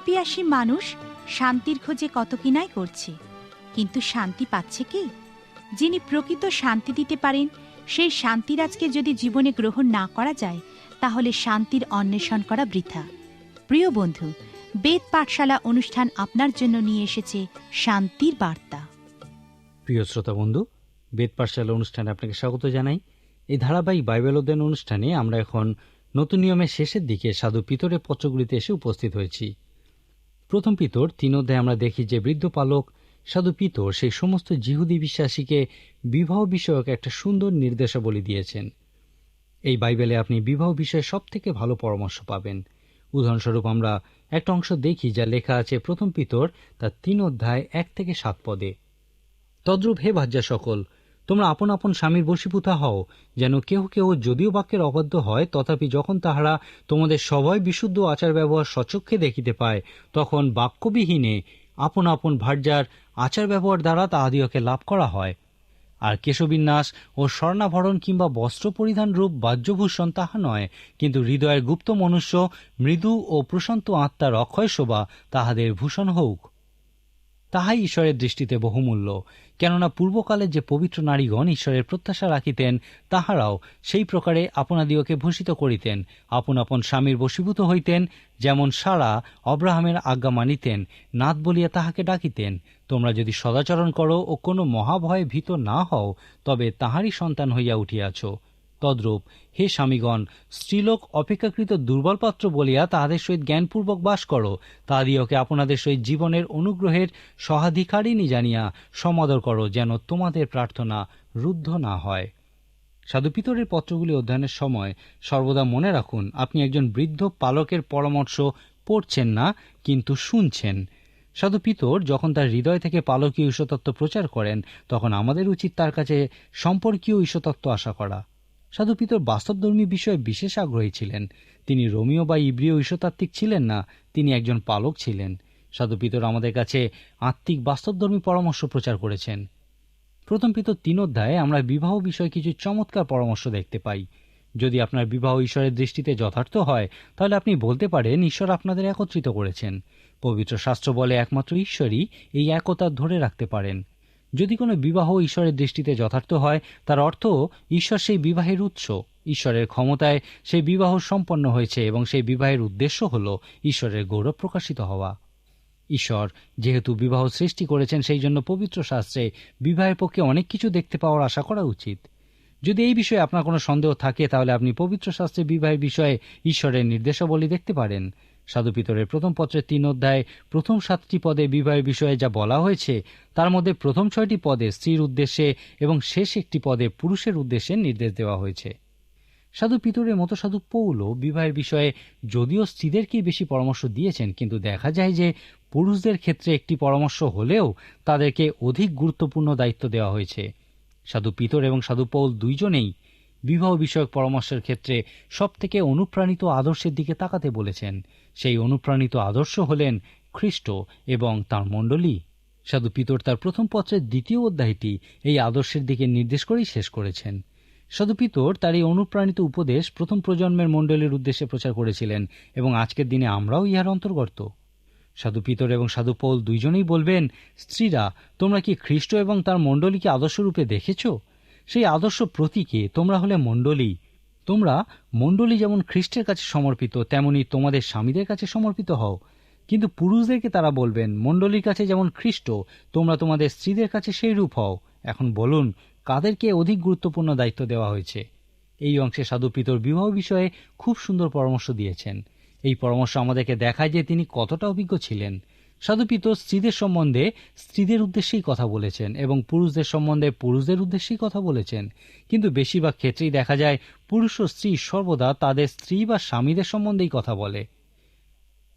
শান্তিপিয়াসী মানুষ শান্তির খোঁজে কত কিনাই করছে। কিন্তু শান্তি পাচ্ছে কি? যিনি প্রকৃত শান্তি দিতে পারেন, সেই শান্তিরাজকে যদি জীবনে গ্রহণ না করা যায়, তাহলে শান্তির অন্বেষণ করা বৃথা। প্রিয় বন্ধু, বেদ পাঠশালা অনুষ্ঠান আপনার জন্য নিয়ে এসেছে শান্তির বার্তা। প্রিয় শ্রোতা বন্ধু, বেদ পাঠশালা অনুষ্ঠানে আপনাকে স্বাগত জানাই। এই ধারাবাহিক বাইবেল অধ্যয়ন অনুষ্ঠানে আমরা এখন নতুন নিয়মের শেষের দিকে সাধু পিতরের পত্রগুলিতে এসে উপস্থিত হয়েছি। প্রথম পিতর তিন অধ্যায়ে আমরা দেখি যে বৃদ্ধ পালক সাধু পিতর সেই সমস্ত জিহুদি বিশ্বাসীকে বিবাহ বিষয়ক একটা সুন্দর নির্দেশাবলী দিয়েছেন। এই বাইবেলে আপনি বিবাহ বিষয়ে সব থেকে ভালো পরামর্শ পাবেন। উদাহরণস্বরূপ আমরা একটা অংশ দেখি যা লেখা আছে প্রথম পিতর তার তিন অধ্যায় এক থেকে সাত পদে। তদ্রূপ হে ভাজ্যা সকল তোমরা আপন আপন স্বামীর বশীভূতা হও, যেন কেউ কেউ যদিও বাক্যের অবাধ্য হয়, তথাপি যখন তাহারা তোমাদের সবাই বিশুদ্ধ আচার ব্যবহার সচক্ষে দেখিতে পায়, তখন বাক্যবিহীনে আপন আপন ভার্যার আচার ব্যবহার দ্বারা তাহাদিওকে লাভ করা হয়। আর কেশবিন্যাস ও স্বর্ণাভরণ কিংবা বস্ত্র পরিধান রূপ বাহ্যভূষণ তাহা নয়, কিন্তু হৃদয়ের গুপ্ত মনুষ্য, মৃদু ও প্রশান্ত আত্মার অক্ষয় শোভা তাহাদের ভূষণ হোক তাহাই ঈশ্বরের দৃষ্টিতে বহুমূল্য। কেননা পূর্বকালে যে পবিত্র নারীগণ ঈশ্বরের প্রত্যাশা রাখিতেন, তাহারাও সেই প্রকারে আপনাদিওকে ভূষিত করিতেন। আপন আপন স্বামীর বশীভূত হইতেন, যেমন সারা অব্রাহামের আজ্ঞা মানিতেন, নাত বলিয়া তাহাকে ডাকিতেন। তোমরা যদি সদাচরণ করো ও কোনো মহাভয়ে ভীত না হও, তবে তাহারই সন্তান হইয়া উঠিয়াছ। তদ্রূপ হে স্বামীগণ, স্ত্রীলোক অপেক্ষাকৃত দুর্বল পাত্র বলিয়া তাহাদের সহিত জ্ঞানপূর্বক বাস করো। তাহাদিওকে আপনাদের সহিত জীবনের অনুগ্রহের সহাধিকারিণী জানিয়া সমাদর করো, যেন তোমাদের প্রার্থনা রুদ্ধ না হয়। সাধুপিতরের পত্রগুলি অধ্যয়নের সময় সর্বদা মনে রাখুন, আপনি একজন বৃদ্ধ পালকের পরামর্শ পড়ছেন না, কিন্তু শুনছেন। সাধু পিতর যখন তার হৃদয় থেকে পালকীয় ঈশ্বতত্ব প্রচার করেন, তখন আমাদের উচিত তার কাছে সম্পর্কীয় ঈশ্বতত্ব আশা করা। সাধু পিতর বাস্তবধর্মী বিষয়ে বিশেষ আগ্রহী ছিলেন। তিনি রোমিও বা ইব্রিয় ঈশ্বতাত্ত্বিক ছিলেন না, তিনি একজন পালক ছিলেন। সাধু পিতর আমাদের কাছে আত্মিক বাস্তবধর্মী পরামর্শ প্রচার করেছেন। প্রথম পিতর তিন অধ্যায়ে আমরা বিবাহ বিষয়ে কিছু চমৎকার পরামর্শ দেখতে পাই। যদি আপনার বিবাহ ঈশ্বরের দৃষ্টিতে যথার্থ হয়, তাহলে আপনি বলতে পারেন ঈশ্বর আপনাদের একত্রিত করেছেন। পবিত্র শাস্ত্র বলে একমাত্র ঈশ্বরই এই একতা ধরে রাখতে পারেন। যদি কোনো বিবাহ ঈশ্বরের দৃষ্টিতে যথার্থ হয়, তার অর্থ ঈশ্বর সেই বিবাহের উৎস। ঈশ্বরের ক্ষমতায় সেই বিবাহ সম্পন্ন হয়েছে এবং সেই বিবাহের উদ্দেশ্য হল ঈশ্বরের গৌরব প্রকাশিত হওয়া। ঈশ্বর যেহেতু বিবাহ সৃষ্টি করেছেন, সেই জন্য পবিত্র শাস্ত্রে বিবাহের পক্ষে অনেক কিছু দেখতে পাওয়ার আশা করা উচিত। যদি এই বিষয়ে আপনার কোনো সন্দেহ থাকে, তাহলে আপনি পবিত্র শাস্ত্রে বিবাহের বিষয়ে ঈশ্বরের নির্দেশাবলী দেখতে পারেন। সাধু পিতরের প্রথম পত্রের তিন অধ্যায় প্রথম সাতটি পদে বিবাহের বিষয়ে যা বলা হয়েছে, তার মধ্যে প্রথম ছয়টি পদে স্ত্রীর উদ্দেশ্যে এবং শেষ একটি পদে পুরুষের উদ্দেশ্যে নির্দেশ দেওয়া হয়েছে। সাধু পিতরের মতো সাধু পৌল বিবাহের বিষয়ে যদিও স্ত্রীদেরকেই বেশি পরামর্শ দিয়েছেন, কিন্তু দেখা যায় যে পুরুষদের ক্ষেত্রে একটি পরামর্শ হলেও তাদেরকে অধিক গুরুত্বপূর্ণ দায়িত্ব দেওয়া হয়েছে। সাধু পিতর এবং সাধু পৌল দুইজনেই বিবাহ বিষয়ক পরামর্শের ক্ষেত্রে সবথেকে অনুপ্রাণিত আদর্শের দিকে তাকাতে বলেছেন। সেই অনুপ্রাণিত আদর্শ হলেন খ্রিস্ট এবং তার মণ্ডলী। সাধু পিতর তার প্রথম পত্রের দ্বিতীয় অধ্যায়টি এই আদর্শের দিকে নির্দেশ করেই শেষ করেছেন। সাধু পিতর তার এই অনুপ্রাণিত উপদেশ প্রথম প্রজন্মের মণ্ডলীর উদ্দেশ্যে প্রচার করেছিলেন এবং আজকের দিনে আমরাও ইহার অন্তর্গত। সাধু পিতর এবং সাধু পৌল দুইজনেই বলবেন, স্ত্রীরা, তোমরা কি খ্রিস্ট এবং তার মণ্ডলীকে আদর্শরূপে দেখেছ? সেই আদর্শ প্রতীকে তোমরা হলে মণ্ডলী তোমরা মণ্ডলী যেমন খ্রিস্টের কাছে সমর্পিত, তেমনি তোমাদের স্বামীদের কাছে সমর্পিত হও। কিন্তু পুরুষদেরকে তারা বলবেন, মণ্ডলীর কাছে যেমন খ্রিস্ট, তোমরা তোমাদের স্ত্রীদের কাছে সেই রূপ হও। এখন বলুন, কাদেরকে অধিক গুরুত্বপূর্ণ দায়িত্ব দেওয়া হয়েছে? এই অংশে সাধু পিতর বিবাহ বিষয়ে খুব সুন্দর পরামর্শ দিয়েছেন। এই পরামর্শ আমাদেরকে দেখায় যে তিনি কতটা অভিজ্ঞ ছিলেন। সাধু পিতর স্ত্রীদের সম্বন্ধে স্ত্রীদের উদ্দেশ্যেই কথা বলেছেন এবং পুরুষদের সম্বন্ধে পুরুষদের উদ্দেশ্যেই কথা বলেছেন। কিন্তু বেশিরভাগ ক্ষেত্রেই দেখা যায় পুরুষ ও স্ত্রী সর্বদা তাদের স্ত্রী বা স্বামীদের সম্বন্ধেই কথা বলে।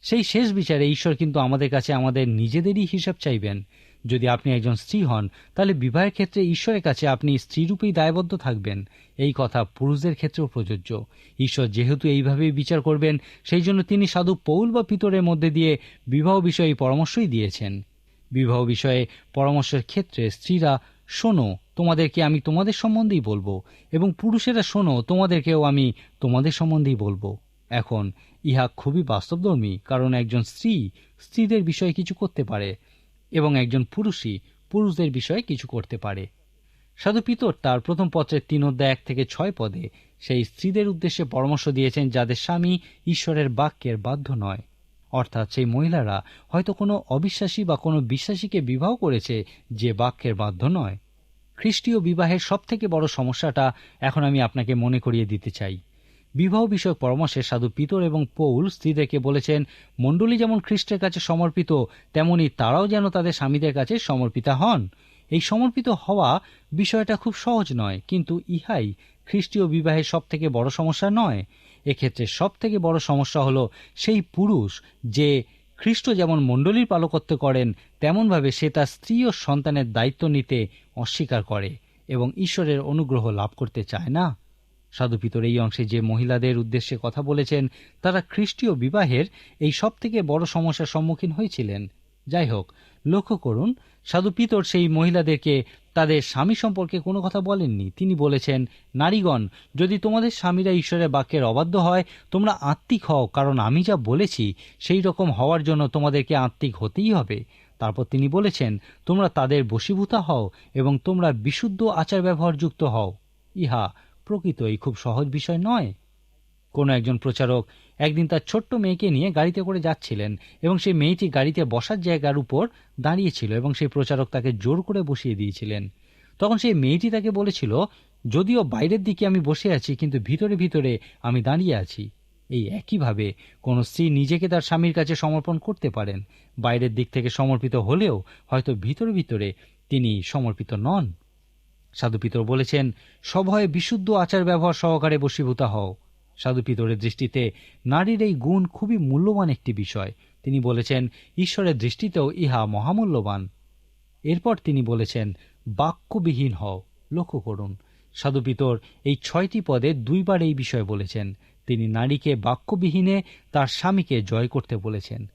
সেই শেষ বিচারে ঈশ্বর কিন্তু আমাদের কাছে আমাদের নিজেদেরই হিসাব চাইবেন। যদি আপনি একজন স্ত্রী হন, তাহলে বিবাহের ক্ষেত্রে ঈশ্বরের কাছে আপনি স্ত্রীরূপেই দায়বদ্ধ থাকবেন। এই কথা পুরুষদের ক্ষেত্রেও প্রযোজ্য। ঈশ্বর যেহেতু এইভাবেই বিচার করবেন সেই জন্য তিনি সাধু পৌল বা পিতরের মধ্যে দিয়ে বিবাহ বিষয়ে পরামর্শই দিয়েছেন। বিবাহ বিষয়ে পরামর্শের ক্ষেত্রে স্ত্রীরা, শোনো, তোমাদেরকে আমি তোমাদের সম্বন্ধেই বলব, এবং পুরুষেরা, শোনো, তোমাদেরকেও আমি তোমাদের সম্বন্ধেই বলব। এখন, ইহা খুবই বাস্তবধর্মী, কারণ একজন স্ত্রী স্ত্রীদের বিষয়ে কিছু করতে পারে। এবং একজন পুরুষই পুরুষদের বিষয়ে কিছু করতে পারে। সাধু পিতর তার প্রথম পত্রের তিন অধ্যায় এক থেকে ছয় পদে সেই স্ত্রীদের উদ্দেশ্যে পরামর্শ দিয়েছেন যাদের স্বামী ঈশ্বরের বাক্যের বাধ্য নয়। অর্থাৎ সেই মহিলারা হয়তো কোনো অবিশ্বাসী বা কোনো বিশ্বাসীকে বিবাহ করেছে যে বাক্যের বাধ্য নয়। খ্রিস্টীয় বিবাহের সবথেকে বড় সমস্যাটা এখন আমি আপনাকে মনে করিয়ে দিতে চাই। বিবাহ বিষয়ক পরামর্শে সাধু পিতর এবং পৌল স্ত্রীদেরকে বলেছেন, মণ্ডলী যেমন খ্রিস্টের কাছে সমর্পিত, তেমনি তারাও যেন তাদের স্বামীদের কাছে সমর্পিতা হন। এই সমর্পিত হওয়া বিষয়টা খুব সহজ নয়, কিন্তু ইহাই খ্রিস্টীয় বিবাহের সব থেকে বড় সমস্যা নয়। এক্ষেত্রে সব থেকে বড় সমস্যা হলো সেই পুরুষ যে খ্রিস্ট যেমন মণ্ডলীর পালকত্ব করেন, তেমনভাবে সে তার স্ত্রী ও সন্তানের দায়িত্ব নিতে অস্বীকার করে এবং ঈশ্বরের অনুগ্রহ লাভ করতে চায় না। সাধু পিতর এই অংশে যে মহিলাদের উদ্দেশ্যে কথা বলেছেন, তারা খ্রিস্টীয় বিবাহের এই সব থেকে বড় সমস্যার সম্মুখীন হয়েছিলেন। যাই হোক, লক্ষ্য করুন, সাধু পিতর সেই মহিলাদেরকে তাদের স্বামী সম্পর্কে কোনো কথা বলেননি। তিনি বলেছেন, নারীগণ, যদি তোমাদের স্বামীরা ঈশ্বরের বাক্যের অবাধ্য হয়, তোমরা আত্মিক হও, কারণ আমি যা বলেছি, সেই রকম হওয়ার জন্য তোমাদেরকে আত্মিক হতেই হবে। তারপর তিনি বলেছেন, তোমরা তাদের বশীভূতা হও এবং তোমরা বিশুদ্ধ আচার ব্যবহারযুক্ত হও। ইহা প্রকৃতই খুব সহজ বিষয় নয়। কোনো একজন প্রচারক একদিন তার ছোট্ট মেয়েকে নিয়ে গাড়িতে করে যাচ্ছিলেন এবং সেই মেয়েটি গাড়িতে বসার জায়গার উপর দাঁড়িয়েছিল এবং সেই প্রচারক তাকে জোর করে বসিয়ে দিয়েছিলেন। তখন সেই মেয়েটি তাকে বলেছিল, যদিও বাইরের দিকে আমি বসে আছি, কিন্তু ভিতরে ভিতরে আমি দাঁড়িয়ে আছি। এই একইভাবে কোনো স্ত্রী নিজেকে তার স্বামীর কাছে সমর্পণ করতে পারেন। বাইরের দিক থেকে সমর্পিত হলেও হয়তো ভিতরে ভিতরে তিনি সমর্পিত নন। সাধু পিতর বলেছেন, সভয়ে বিশুদ্ধ আচার ব্যবহার সহকারে বশীভূতা হও। সাধু পিতরের দৃষ্টিতে নারীর এই গুণ খুবই মূল্যবান একটি বিষয়। তিনি বলেছেন, ঈশ্বরের দৃষ্টিতেও ইহা মহামূল্যবান। এরপর তিনি বলেছেন, বাক্যবিহীন হও। লক্ষ্য করুন, সাধু পিতর এই ছয়টি পদে দুইবার এই বিষয় বলেছেন। তিনি নারীকে বাক্যবিহীনে তার স্বামীকে জয় করতে বলেছেন।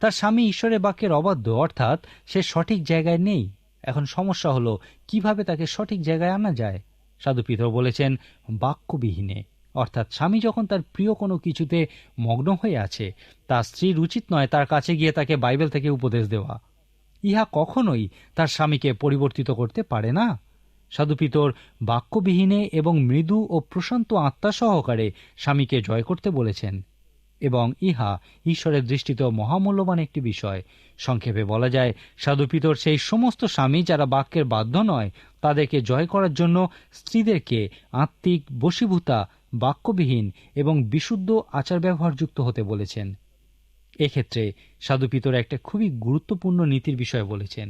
তার স্বামী ঈশ্বরের বাক্যের অবাধ্য, অর্থাৎ সে সঠিক জায়গায় নেই। এখন সমস্যা হলো, কীভাবে তাকে সঠিক জায়গায় আনা যায়? সাধু পিতর বলেছেন, বাক্যবিহীনে। অর্থাৎ স্বামী যখন তার প্রিয় কোনো কিছুতে মগ্ন হয়ে আছে তার স্ত্রীর উচিত নয় তার কাছে গিয়ে তাকে বাইবেল থেকে উপদেশ দেওয়া। ইহা কখনোই তার স্বামীকে পরিবর্তিত করতে পারে না। সাধুপিতর বাক্যবিহীনে এবং মৃদু ও প্রশান্ত আত্মা সহকারে স্বামীকে জয় করতে বলেছেন। এবং ইহা ঈশ্বরের দৃষ্টিতেও মহামূল্যবান একটি বিষয়। সংক্ষেপে বলা যায়, সাধুপিতর সেই সমস্ত স্বামী যারা বাক্যের বাধ্য নয়, তাদেরকে জয় করার জন্য স্ত্রীদেরকে আত্মিক বশীভূতা, বাক্যবিহীন এবং বিশুদ্ধ আচার ব্যবহারযুক্ত হতে বলেছেন। এক্ষেত্রে সাধুপিতর একটা খুবই গুরুত্বপূর্ণ নীতির বিষয় বলেছেন।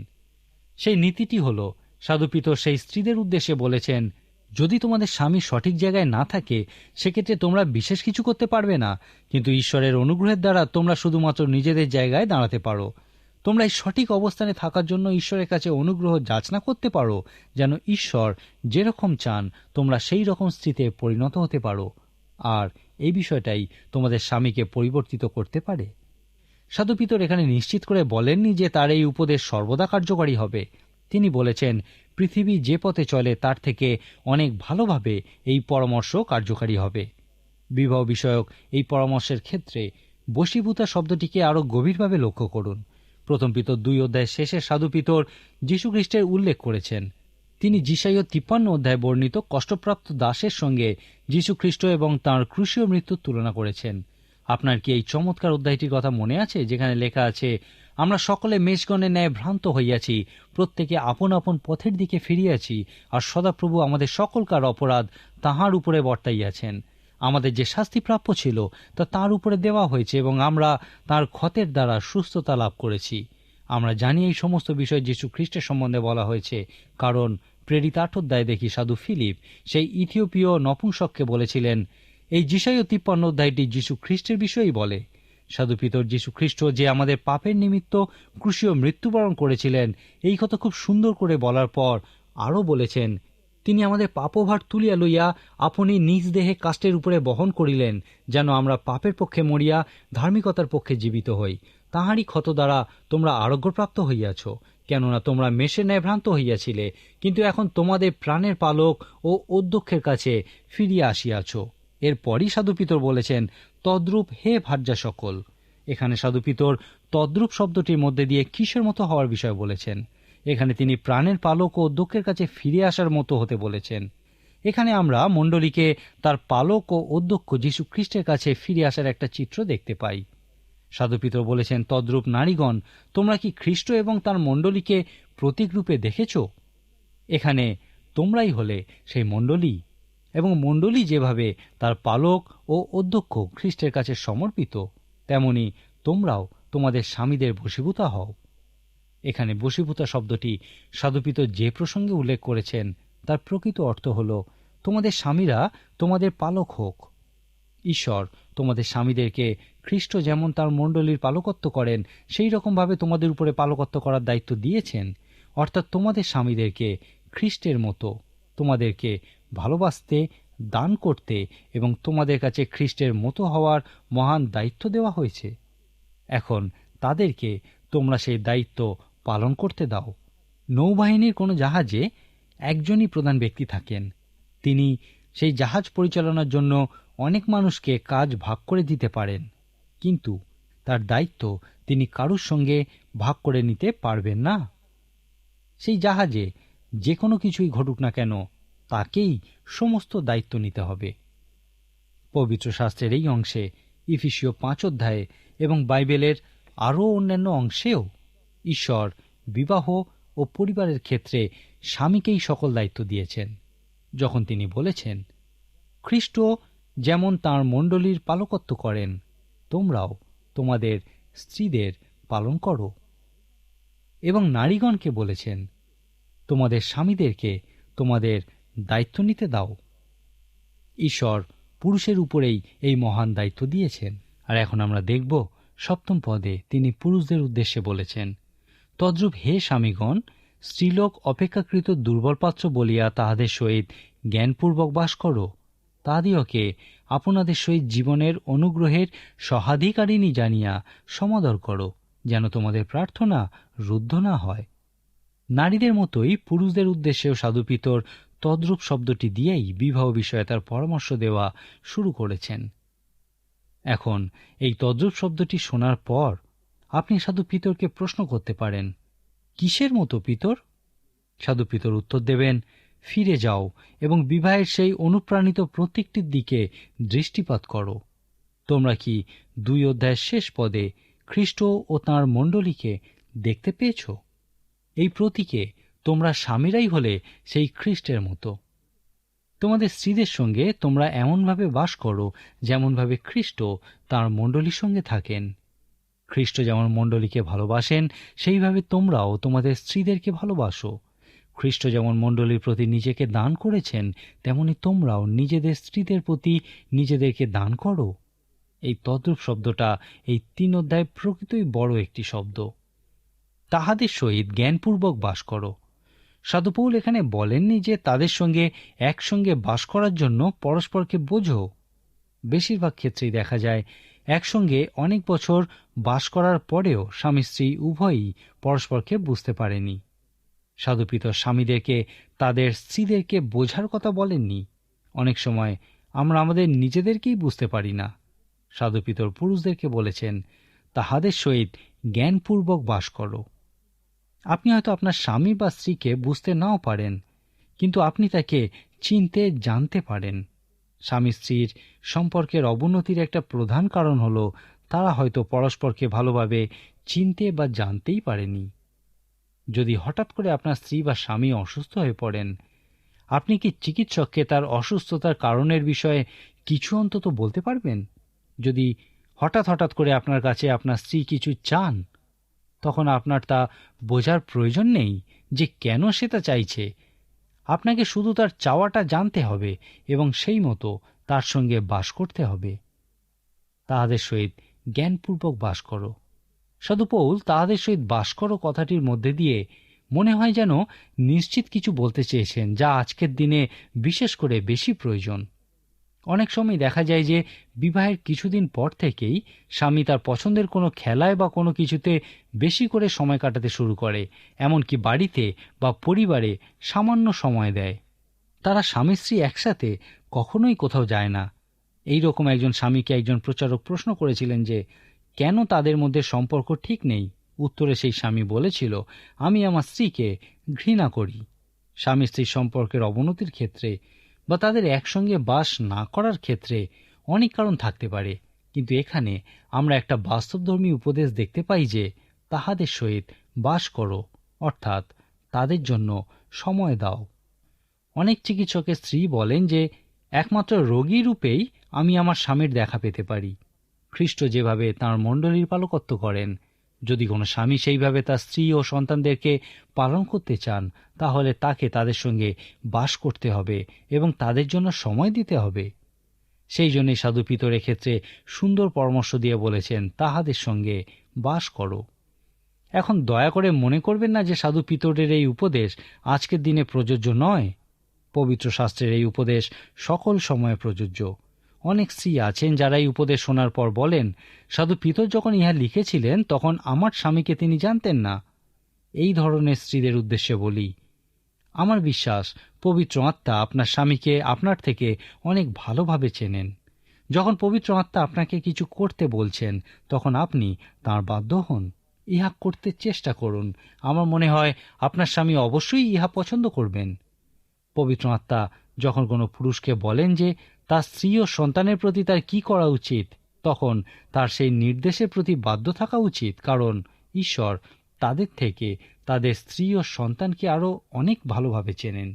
সেই নীতিটি হল, সাধুপিতর সেই স্ত্রীদের উদ্দেশ্যে বলেছেন, যদি তোমাদের স্বামী সঠিক জায়গায় না থাকে, সেক্ষেত্রে তোমরা বিশেষ কিছু করতে পারবে না, কিন্তু ঈশ্বরের অনুগ্রহের দ্বারা তোমরা শুধুমাত্র নিজেদের জায়গায় দাঁড়াতে পারো। তোমরা এই সঠিক অবস্থানে থাকার জন্য ঈশ্বরের কাছে অনুগ্রহ যাচনা করতে পারো, যেন ঈশ্বর যেরকম চান, তোমরা সেই রকম স্থিতিতে পরিণত হতে পারো। আর এই বিষয়টাই তোমাদের স্বামীকে পরিবর্তিত করতে পারে। সাধুপিতর এখানে নিশ্চিত করে বলেননি যে তার এই উপদেশ সর্বদা কার্যকারী হবে। তিনি বলেছেন, পৃথিবী যে পথে চলে, তার থেকে অনেক ভালোভাবে এই পরামর্শ কার্যকারী হবে। বিবাহ বিষয়ক এই পরামর্শের ক্ষেত্রে বশীভূতা শব্দটিকে আরও গভীরভাবে লক্ষ্য করুন। প্রথম পিতর দুই অধ্যায় শেষে সাধু পিতর যীশুখ্রিস্টের উল্লেখ করেছেন। তিনি জিসাইয় তিপ্পান্ন অধ্যায় বর্ণিত কষ্টপ্রাপ্ত দাসের সঙ্গে যীশুখ্রিস্ট এবং তাঁর ক্রুশীয় মৃত্যুর তুলনা করেছেন। আপনার কি এই চমৎকার অধ্যায়টির কথা মনে আছে, যেখানে লেখা আছে, আমরা সকলে মেষগণের ন্যায় ভ্রান্ত হইয়াছি, প্রত্যেকে আপন আপন পথের দিকে ফিরিয়াছি, আর সদাপ্রভু আমাদের সকলকার অপরাধ তাহার উপরে বর্তাইয়াছেন। আমাদের যে শাস্তি প্রাপ্য ছিল, তা তার উপরে দেওয়া হয়েছে এবং আমরা তার ক্ষতের দ্বারা সুস্থতা লাভ করেছি। আমরা জানি এই সমস্ত বিষয় যীশু খ্রিস্টের সম্বন্ধে বলা হয়েছে, কারণ প্রেরিতাঠোধ্যায় দেখি সাধু ফিলিপ সেই ইথিওপীয় নপুংসককে বলেছিলেন, এই যিশাই তিপ্পান্ন অধ্যায়টি যীশু খ্রিস্টের বিষয়ই বলে। সাধু পিতর যীশু খ্রিস্ট যে আমাদের পাপের নিমিত্ত ক্রুশীয় মৃত্যুবরণ করেছিলেন, এই কথা খুব সুন্দর করে বলার পর আরও বলেছেন তিনি আমাদের পাপভার তুলিয়া লইয়া আপনি নিজ দেহে কাষ্টের উপরে বহন করিলেন, যেন আমরা পাপের পক্ষে মরিয়া ধার্মিকতার পক্ষে জীবিত হই। তাহারই ক্ষত দ্বারা তোমরা আরোগ্যপ্রাপ্ত হইয়াছ, কেননা তোমরা মেষে ন্যায় ভ্রান্ত হইয়াছিলে, কিন্তু এখন তোমাদের প্রাণের পালক ও অধ্যক্ষের কাছে ফিরিয়া আসিয়াছ। এরপরই সাধু পিতর বলেছেন, তদ্রূপ হে ভার্যা সকল। এখানে সাধু পিতর, তদ্রূপ শব্দটির মধ্যে দিয়ে কিসের মতো হওয়ার বিষয় বলেছেন? এখানে তিনি প্রাণের পালক ও অধ্যক্ষের কাছে ফিরে আসার মতো হতে বলেছেন। এখানে আমরা মণ্ডলীকে তার পালক ও অধ্যক্ষ যীশু খ্রিস্টের কাছে ফিরে আসার একটা চিত্র দেখতে পাই। সাধুপিত্র বলেছেন, তদ্রূপ নারীগণ, তোমরা কি খ্রিস্ট এবং তার মণ্ডলীকে প্রতীকরূপে দেখেছ? এখানে তোমরাই হলে সেই মণ্ডলী। এবং মণ্ডলী যেভাবে তার পালক ও অধ্যক্ষ খ্রিস্টের কাছে সমর্পিত, তেমনি তোমরাও তোমাদের স্বামীদের বশীভূতা হও। এখানে বশীভূতা শব্দটি সাধুপিত যে প্রসঙ্গে উল্লেখ করেছেন, তার প্রকৃত অর্থ হল, তোমাদের স্বামীরা তোমাদের পালক হোক। ঈশ্বর, তোমাদের স্বামীদেরকে খ্রিস্ট যেমন তার মণ্ডলীর পালকত্ব করেন, সেই রকমভাবে তোমাদের উপরে পালকত্ব করার দায়িত্ব দিয়েছেন। অর্থাৎ তোমাদের স্বামীদেরকে খ্রিস্টের মতো, তোমাদেরকে ভালোবাসতে, দান করতে এবং তোমাদের কাছে খ্রিস্টের মতো হওয়ার মহান দায়িত্ব দেওয়া হয়েছে। এখন তাদেরকে তোমরা সেই দায়িত্ব পালন করতে দাও। নৌবাহিনীর কোনো জাহাজে একজনই প্রধান ব্যক্তি থাকেন। তিনি সেই জাহাজ পরিচালনার জন্য অনেক মানুষকে কাজ ভাগ করে দিতে পারেন। কিন্তু তার দায়িত্ব তিনি কারুর সঙ্গে ভাগ করে নিতে পারবেন না। সেই জাহাজে যে কোনো কিছুই ঘটুক না কেন, তাকেই সমস্ত দায়িত্ব নিতে হবে। পবিত্র শাস্ত্রের এই অংশে ইফিসীয় পাঁচ অধ্যায়ে এবং বাইবেলের আরও অন্যান্য অংশেও ঈশ্বর, বিবাহ ও পরিবারের ক্ষেত্রে স্বামীকেই সকল দায়িত্ব দিয়েছেন। যখন তিনি বলেছেন, খ্রিস্ট যেমন তাঁর মণ্ডলীর পালকত্ব করেন, তোমরাও তোমাদের স্ত্রীদের পালন করো। এবং নারীগণকে বলেছেন, তোমাদের স্বামীদেরকে তোমাদের দায়িত্ব নিতে দাও। ঈশ্বর পুরুষের উপরেই এই মহান দায়িত্ব দিয়েছেন। আর এখন আমরা দেখব সপ্তম পদে তিনি পুরুষদের উদ্দেশ্যে বলেছেন তদ্রূপ হে স্বামীগণ, স্ত্রীলোক অপেক্ষাকৃত দুর্বল পাত্র বলিয়া তাহাদের সহিত জ্ঞানপূর্বক বাস করো। তাদিওকে আপনাদের সহিত জীবনের অনুগ্রহের সহাধিকারিণী জানিয়া সমাদর করো, যেন তোমাদের প্রার্থনা রুদ্ধ না হয়। নারীদের মতোই পুরুষদের উদ্দেশ্যেও সাধুপিতর তদ্রূপ শব্দটি দিয়েই বিবাহ বিষয়ে তার পরামর্শ দেওয়া শুরু করেছেন। এখন এই তদ্রূপ শব্দটি শোনার পর আপনি সাধু পিতরকে প্রশ্ন করতে পারেন, কিসের মতো পিতর? সাধু পিতর উত্তর দেবেন, ফিরে যাও এবং বিবাহের সেই অনুপ্রাণিত প্রতীকটির দিকে দৃষ্টিপাত করো। তোমরা কি দুই অধ্যায়ের শেষ পদে খ্রিস্ট ও তাঁর মণ্ডলীকে দেখতে পেয়েছ? এই প্রতীকে তোমরা স্বামীরাই হলে সেই খ্রিস্টের মতো। তোমাদের স্ত্রীদের সঙ্গে তোমরা এমনভাবে বাস করো যেমনভাবে খ্রিস্ট তাঁর মণ্ডলীর সঙ্গে থাকেন। খ্রিস্ট যেমন মণ্ডলীকে ভালোবাসেন, সেইভাবে তোমরাও তোমাদের স্ত্রীদেরকে ভালোবাসো। খ্রিস্ট যেমন মণ্ডলীর প্রতি নিজেকে দান করেছেন, তেমনি তোমরাও নিজেদের স্ত্রীদের প্রতি নিজেদেরকে দান করো। এই তদ্রূপ শব্দটা এই তিন অধ্যায় প্রকৃতই বড় একটি শব্দ। তাহাদের সহিত জ্ঞানপূর্বক বাস করো। সাধুপৌল এখানে বলেননি যে তাদের সঙ্গে একসঙ্গে বাস করার জন্য পরস্পরকে বোঝো। বেশিরভাগ ক্ষেত্রেই দেখা যায় একসঙ্গে অনেক বছর বাস করার পরেও স্বামী স্ত্রী উভয়ই পরস্পরকে বুঝতে পারেনি। সাধুপিত স্বামীদেরকে, তাদের স্ত্রীদেরকে বোঝার কথা বলেননি। অনেক সময় আমরা আমাদের নিজেদেরকেই বুঝতে পারি না। সাধুপিতর পুরুষদেরকে বলেছেন, তাহাদের সহিত জ্ঞানপূর্বক বাস করো। আপনি হয়তো আপনার স্বামী বা স্ত্রীকে বুঝতে নাও পারেন, কিন্তু আপনি তাকে চিনতে জানতে পারেন। স্বামী স্ত্রীর সম্পর্কের অবনতির একটা প্রধান কারণ হল, তারা হয়তো পরস্পরকে ভালোভাবে চিনতে বা জানতেই পারেনি। যদি হঠাৎ করে আপনার স্ত্রী বা স্বামী অসুস্থ হয়ে পড়েন, আপনি কি চিকিৎসককে তার অসুস্থতার কারণের বিষয়ে কিছু অন্তত বলতে পারবেন? যদি হঠাৎ হঠাৎ করে আপনার কাছে আপনার স্ত্রী কিছু চান, তখন আপনার তা বোঝার প্রয়োজন নেই যে কেন সে তা চাইছে। আপনাকে শুধু তার চাওয়াটা জানতে হবে এবং সেই মতো তার সঙ্গে বাস করতে হবে। তাহাদের সহিত জ্ঞানপূর্বক বাস করো। সদুপৌল তাহাদের সহিত বাস করো কথাটির মধ্যে দিয়ে মনে হয় যেন নিশ্চিত কিছু বলতে চেয়েছেন যা আজকের দিনে বিশেষ করে বেশি প্রয়োজন। অনেক সময় দেখা যায় যে বিবাহের কিছুদিন পর থেকেই স্বামী তার পছন্দের কোনো খেলায় বা কোনো কিছুতে বেশি করে সময় কাটাতে শুরু করে, এমনকি বাড়িতে বা পরিবারে সামান্য সময় দেয়। তারা স্বামী স্ত্রী একসাথে কখনোই কোথাও যায় না। এই রকম একজন স্বামীকে একজন প্রচারক প্রশ্ন করেছিলেন যে, কেন তাদের মধ্যে সম্পর্ক ঠিক নেই? উত্তরে সেই স্বামী বলেছিল, আমি আমার স্ত্রীকে ঘৃণা করি। স্বামী স্ত্রীর সম্পর্কের অবনতির ক্ষেত্রে বা তাদের একসঙ্গে বাস না করার ক্ষেত্রে অনেক কারণ থাকতে পারে। কিন্তু এখানে আমরা একটা বাস্তবধর্মী উপদেশ দেখতে পাই যে তাহাদের সহিত বাস করো, অর্থাৎ তাদের জন্য সময় দাও। অনেক চিকিৎসকের স্ত্রী বলেন যে, একমাত্র রোগী রূপেই আমি আমার স্বামীর দেখা পেতে পারি। খ্রিস্ট যেভাবে তাঁর মণ্ডলীর পালকত্ব করেন যদি কোনো স্বামী সেইভাবে তার স্ত্রী ও সন্তানদেরকে পালন করতে চান, তাহলে তাকে তাদের সঙ্গে বাস করতে হবে এবং তাদের জন্য সময় দিতে হবে। সেই জন্যই সাধু পিতরের ক্ষেত্রে সুন্দর পরামর্শ দিয়ে বলেছেন, তাহাদের সঙ্গে বাস করো। এখন দয়া করে মনে করবেন না যে সাধু পিতরের এই উপদেশ আজকের দিনে প্রযোজ্য নয়। পবিত্র শাস্ত্রের এই উপদেশ সকল সময়ে প্রযোজ্য। অনেক স্ত্রী আছেন যারা এই উপদেশ শোনার পর বলেন, সাধু পিতর যখন ইহা লিখেছিলেন, তখন আমার স্বামীকে তিনি জানতেন না। এই ধরনের স্ত্রীদের উদ্দেশ্যে বলি, আমার বিশ্বাস, পবিত্র আত্মা আপনার স্বামীকে আপনার থেকে অনেক ভালোভাবে চেনেন। যখন পবিত্র আত্মা আপনাকে কিছু করতে বলছেন, তখন আপনি তার বাধ্য হন। ইহা করতে চেষ্টা করুন। আমার মনে হয়, আপনার স্বামী অবশ্যই ইহা পছন্দ করবেন। পবিত্র আত্মা যখন কোনো পুরুষকে বলেন যে তার স্ত্রী ও সন্তানের প্রতি তার কি করা উচিত? তখন তার সেই নির্দেশের প্রতি বাধ্য থাকা উচিত, কারণ ঈশ্বর তাদের থেকে তাদের স্ত্রী ও সন্তানকে আরও অনেক ভালোভাবে চেনেন।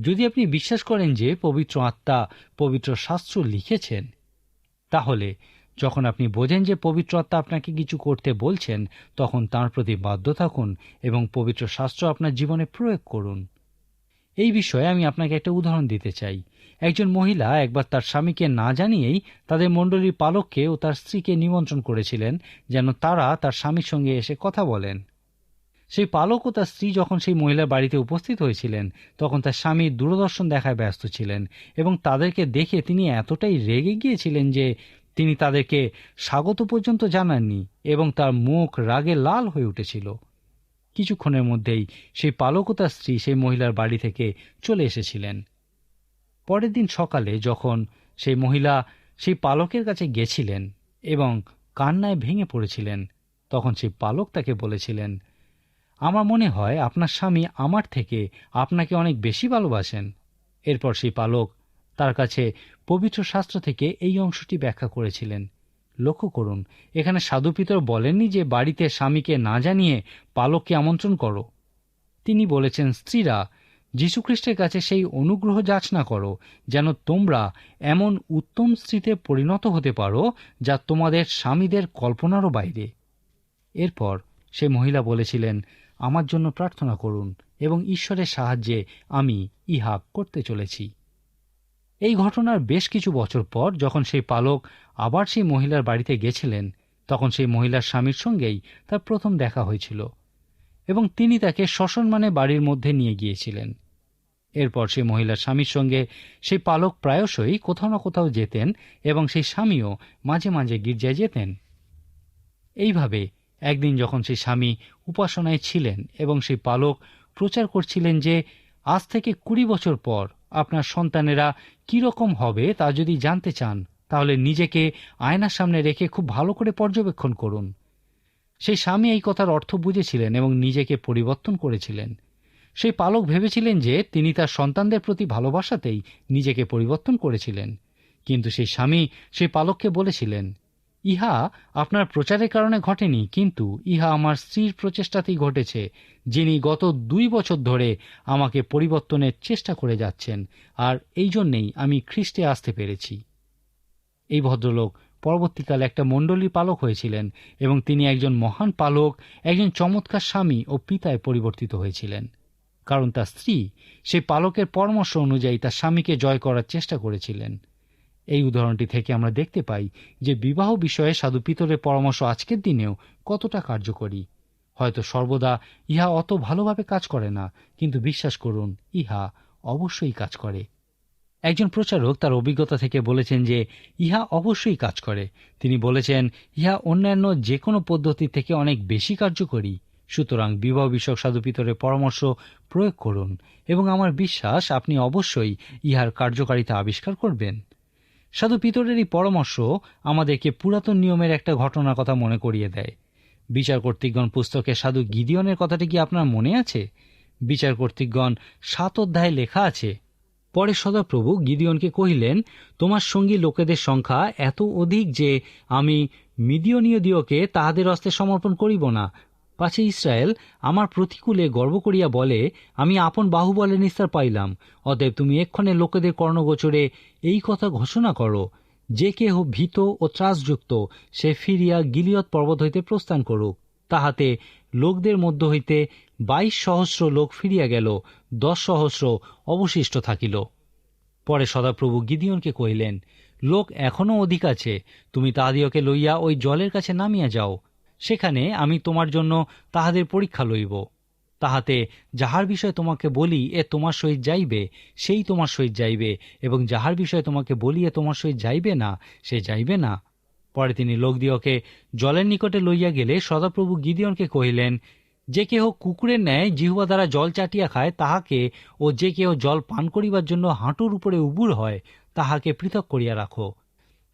যদি আপনি বিশ্বাস করেন যে পবিত্র আত্মা পবিত্র শাস্ত্র লিখেছেন, তাহলে যখন আপনি বোঝেন যে পবিত্র আত্মা আপনাকে কিছু করতে বলছেন, তখন তার প্রতি বাধ্য থাকুন এবং পবিত্র শাস্ত্র আপনার জীবনে প্রয়োগ করুন। এই বিষয়ে আমি আপনাকে একটা উদাহরণ দিতে চাই। একজন মহিলা একবার তার স্বামীকে না জানিয়েই তাদের মণ্ডলীর পালককে ও তার স্ত্রীকে নিমন্ত্রণ করেছিলেন, যেন তারা তার স্বামীর সঙ্গে এসে কথা বলেন। সেই পালক ও তার স্ত্রী যখন সেই মহিলার বাড়িতে উপস্থিত হয়েছিলেন, তখন তার স্বামী দূরদর্শন দেখায় ব্যস্ত ছিলেন এবং তাদেরকে দেখে তিনি এতটাই রেগে গিয়েছিলেন যে তিনি তাদেরকে স্বাগত পর্যন্ত জানাননি এবং তার মুখ রাগে লাল হয়ে উঠেছিল। কিছুক্ষণের মধ্যেই সেই পালক তার স্ত্রী সেই মহিলার বাড়ি থেকে চলে এসেছিলেন। পরের দিন সকালে যখন সেই মহিলা সেই পালকের কাছে গেছিলেন এবং কান্নায় ভেঙে পড়েছিলেন, তখন সেই পালক তাকে বলেছিলেন, আমার মনে হয় আপনার স্বামী আমার থেকে আপনাকে অনেক বেশি ভালোবাসেন। এরপর সেই পালক তার কাছে পবিত্র শাস্ত্র থেকে এই অংশটি ব্যাখ্যা করেছিলেন। লক্ষ্য করুন, এখানে সাধু পিতর বলেননি যে বাড়িতে স্বামীকে না জানিয়ে পালককে আমন্ত্রণ করো। তিনি বলেছেন, স্ত্রীরা, যীশুখ্রিস্টের কাছে সেই অনুগ্রহ যাচনা করো, যেন তোমরা এমন উত্তম স্ত্রীতে পরিণত হতে পারো, যা তোমাদের স্বামীদের কল্পনারও বাইরে। এরপর সে মহিলা বলেছিলেন, আমার জন্য প্রার্থনা করুন এবং ঈশ্বরের সাহায্যে আমি ইহা করতে চলেছি। এই ঘটনার বেশ কিছু বছর পর যখন সেই পালক আবার সেই মহিলার বাড়িতে গেছিলেন, তখন সেই মহিলার স্বামীর সঙ্গেই তার প্রথম দেখা হয়েছিল এবং তিনি তাকে শ্মশানমানে বাড়ির মধ্যে নিয়ে গিয়েছিলেন। এরপর সেই মহিলার স্বামীর সঙ্গে সেই পালক প্রায়শই কোথাও না কোথাও যেতেন এবং সেই স্বামীও মাঝে মাঝে গির্জায় যেতেন। এইভাবে একদিন যখন সেই স্বামী উপাসনায় ছিলেন এবং সেই পালক প্রচার করছিলেন যে, আজ থেকে কুড়ি বছর পর আপনার সন্তানেরা কীরকম হবে তা যদি জানতে চান, তাহলে নিজেকে আয়নার সামনে রেখে খুব ভালো করে পর্যবেক্ষণ করুন। সেই স্বামী এই কথার অর্থ বুঝেছিলেন এবং নিজেকে পরিবর্তন করেছিলেন। সেই পালক ভেবেছিলেন যে তিনি তার সন্তানদের প্রতি ভালোবাসাতেই নিজেকে পরিবর্তন করেছিলেন। কিন্তু সেই স্বামী সেই পালককে বলেছিলেন ইহা আপনার প্রচারের কারণে ঘটেনি, কিন্তু ইহা আমার স্ত্রীর প্রচেষ্টাতেই ঘটেছে, যিনি গত দুই বছর ধরে আমাকে পরিবর্তনের চেষ্টা করে যাচ্ছেন, আর এই জন্যেই আমি খ্রিস্টে আসতে পেরেছি। এই ভদ্রলোক পরবর্তীকালে একটা মণ্ডলী পালক হয়েছিলেন এবং তিনি একজন মহান পালক, একজন চমৎকার স্বামী ও পিতায় পরিবর্তিত হয়েছিলেন। কারণ তার স্ত্রী সেই পালকের পরামর্শ অনুযায়ী তার স্বামীকে জয় করার চেষ্টা করেছিলেন। এই উদাহরণটি থেকে আমরা দেখতে পাই যে বিবাহ বিষয়ে সাধু পিতরের পরামর্শ আজকের দিনেও কতটা কার্যকরী। হয়তো সর্বদা ইহা অত ভালোভাবে কাজ করে না, কিন্তু বিশ্বাস করুন, ইহা অবশ্যই কাজ করে। একজন প্রচারক তার অভিজ্ঞতা থেকে বলেছেন যে ইহা অবশ্যই কাজ করে। তিনি বলেছেন, ইহা অন্যান্য যে কোনো পদ্ধতি থেকে অনেক বেশি কার্যকরী। সুতরাং বিবাহ বিষয়ক সাধু পিতরের পরামর্শ প্রয়োগ করুন এবং আমার বিশ্বাস, আপনি অবশ্যই ইহার কার্যকারিতা আবিষ্কার করবেন। সাধু পিতরের এই পরামর্শ আমাদেরকে পুরাতন নিয়মের একটা ঘটনার কথা মনে করিয়ে দেয়। বিচার কর্তৃকগণ পুস্তকে সাধু গিদিয়নের কথাটি কি আপনার মনে আছে? বিচার কর্তৃকগণ সাত অধ্যায়ে লেখা আছে, পরে সদাপ্রভু গিদিয়নকে কহিলেন, তোমার সঙ্গী লোকেদের সংখ্যা এত অধিক যে আমি মিদিয়নীয় দিওকে তাহাদের হস্তে সমর্পণ করিব না। পাছে ইসরায়েল, আমার প্রতিকূলে গর্ব করিয়া বলে, আমি আপন বাহুবলে নিস্তার পাইলাম। অতএব তুমি এক্ষণে লোকেদের কর্ণগোচরে এই কথা ঘোষণা করো। যে কেহ ভীত ও ত্রাসযুক্ত, সে ফিরিয়া গিলিয়ত পর্বত হইতে প্রস্থান করুক। তাহাতে লোকদের মধ্য হইতে বাইশ সহস্র লোক ফিরিয়া গেল, দশ সহস্র অবশিষ্ট থাকিল। পরে সদাপ্রভু গিদিয়নকে কহিলেন, লোক এখনও অধিক আছে, তুমি তাহাদিওকে লইয়া ওই জলের কাছে নামিয়া যাও। সেখানে আমি তোমার জন্য তাহাদের পরীক্ষা লইব। তাহাতে যাহার বিষয়ে তোমাকে বলি, এ তোমার সহিত যাইবে, সেই তোমার সহিত যাইবে, এবং যাহার বিষয়ে তোমাকে বলি, এ তোমার সহিত যাইবে না, সে যাইবে না। পরে তিনি লোকদিওকে জলের নিকটে লইয়া গেলে সদাপ্রভু গিদিয়নকে কহিলেন, যে কেহ কুকুরের ন্যায় জিহুয়া দ্বারা জল চাটিয়া খায়, তাহাকে ও যে কেহ জল পান করিবার জন্য হাঁটুর উপরে উবুর হয়, তাহাকে পৃথক করিয়া রাখো।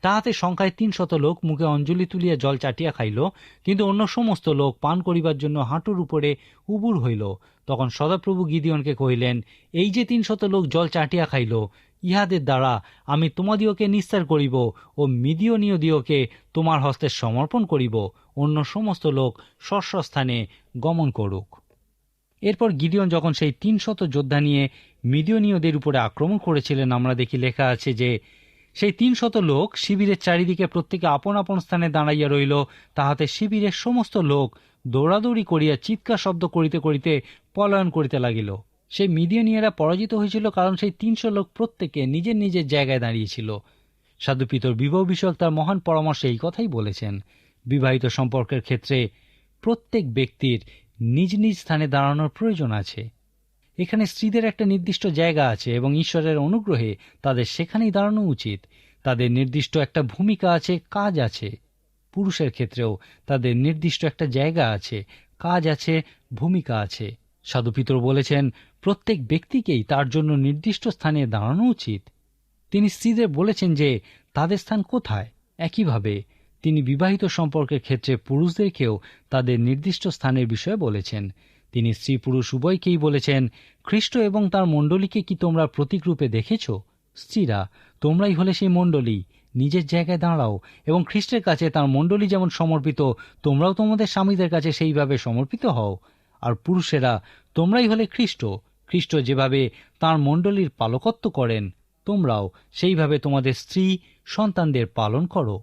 তাহাতে সংখ্যায় তিন শত লোক মুখে অঞ্জলি তুলিয়া জল চাটিয়া খাইল, কিন্তু অন্য সমস্ত লোক পান করিবার জন্য হাঁটুর উপরে উবুর হইল। তখন সদাপ্রভু গিদিয়নকে কহিলেন, এই যে তিন শত লোক জল চাটিয়া খাইল, ইহাদের দ্বারা আমি তোমাদিওকে নিস্তার করিব ও মিদিয়নীয় দিওকে তোমার হস্তে সমর্পণ করিব। অন্য সমস্ত লোক স্বস্বস্থানে গমন করুক। এরপর গিডিয়ন যখন সেই তিন শত যোদ্ধা নিয়ে মিদিয়নীয়দের উপরে আক্রমণ করেছিলেন, আমরা দেখি লেখা আছে যে সেই তিনশত লোক শিবিরের চারিদিকে প্রত্যেকে আপন আপন স্থানে দাঁড়াইয়া রইল, তাহাতে শিবিরের সমস্ত লোক দৌড়াদৌড়ি করিয়া চিৎকার শব্দ করিতে করিতে পলায়ন করিতে লাগিল। সেই মিডিয়ানিয়ারা পরাজিত হয়েছিল কারণ সেই তিনশো লোক প্রত্যেকে নিজের নিজের জায়গায় দাঁড়িয়েছিল। সাধু পিতর বিবাহ বিষয়ক তার মহান পরামর্শে এই কথাই বলেছেন। বিবাহিত সম্পর্কের ক্ষেত্রে প্রত্যেক ব্যক্তির নিজ নিজ স্থানে দাঁড়ানোর প্রয়োজন আছে। এখানে স্ত্রীদের একটা নির্দিষ্ট জায়গা আছে এবং ঈশ্বরের অনুগ্রহে তাদের সেখানেই দাঁড়ানো উচিত। তাদের নির্দিষ্ট একটা ভূমিকা আছে, কাজ আছে। পুরুষের ক্ষেত্রেও তাদের নির্দিষ্ট একটা জায়গা আছে, কাজ আছে, ভূমিকা আছে। সাধু পিতর বলেছেন, প্রত্যেক ব্যক্তিকেই তার জন্য নির্দিষ্ট স্থানে দাঁড়ানো উচিত। তিনি স্ত্রীদের বলেছেন যে, তাদের স্থান কোথায়? একইভাবে তিনি বিবাহিত সম্পর্কের ক্ষেত্রে পুরুষদেরকেও তাদের নির্দিষ্ট স্থানের বিষয়ে বলেছেন। তিনি স্ত্রী পুরুষ উভয়কেই বলেছেন, খ্রিস্ট এবং তার মণ্ডলীকে কি তোমরা প্রতীকরূপে দেখেছ? স্ত্রীরা, তোমরাই হলে সেই মণ্ডলী। নিজের জায়গায় দাঁড়াও এবং খ্রিস্টের কাছে তার মণ্ডলী যেমন সমর্পিত, তোমরাও তোমাদের স্বামীদের কাছে সেইভাবে সমর্পিত হও। আর পুরুষেরা, তোমরাই হলে খ্রিস্ট। খ্রিস্ট যেভাবে তার মণ্ডলীর পালকত্ব করেন, তোমরাও সেইভাবে তোমাদের স্ত্রী সন্তানদের পালন করো।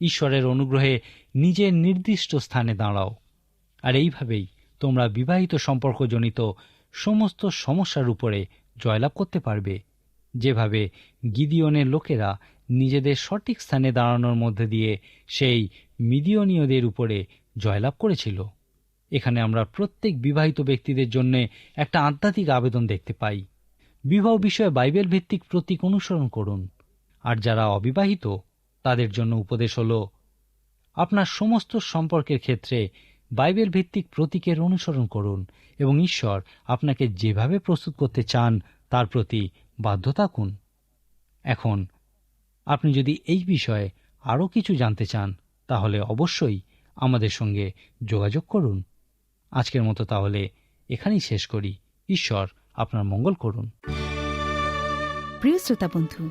ঈশ্বরের অনুগ্রহে নিজের নির্দিষ্ট স্থানে দাঁড়াও। আর এইভাবেই তোমরা বিবাহিত সম্পর্কজনিত সমস্ত সমস্যার উপরে জয়লাভ করতে পারবে। যেভাবে গিদিয়নের লোকেরা নিজেদের সঠিক স্থানে দাঁড়ানোর মধ্যে দিয়ে সেই মিদিয়নীয়দের উপরে জয়লাভ করেছিল। এখানে আমরা প্রত্যেক বিবাহিত ব্যক্তিদের জন্য একটা আধ্যাত্মিক আবেদন দেখতে পাই। বিবাহ বিষয়ে বাইবেল ভিত্তিক প্রতীক অনুসরণ করুন। আর যারা অবিবাহিত, তাদের জন্য উপদেশ হল, আপনার সমস্ত সম্পর্কের ক্ষেত্রে বাইবেল ভিত্তিক প্রতীকের অনুসরণ করুন এবং ঈশ্বর আপনাকে যেভাবে প্রস্তুত করতে চান তার প্রতি বাধ্য থাকুন। এখন, আপনি যদি এই বিষয়ে আরও কিছু জানতে চান, তাহলে অবশ্যই আমাদের সঙ্গে যোগাযোগ করুন। আজকের মতো তাহলে এখানেই শেষ করি। ঈশ্বর আপনার মঙ্গল করুন। প্রিয় শ্রোতা বন্ধু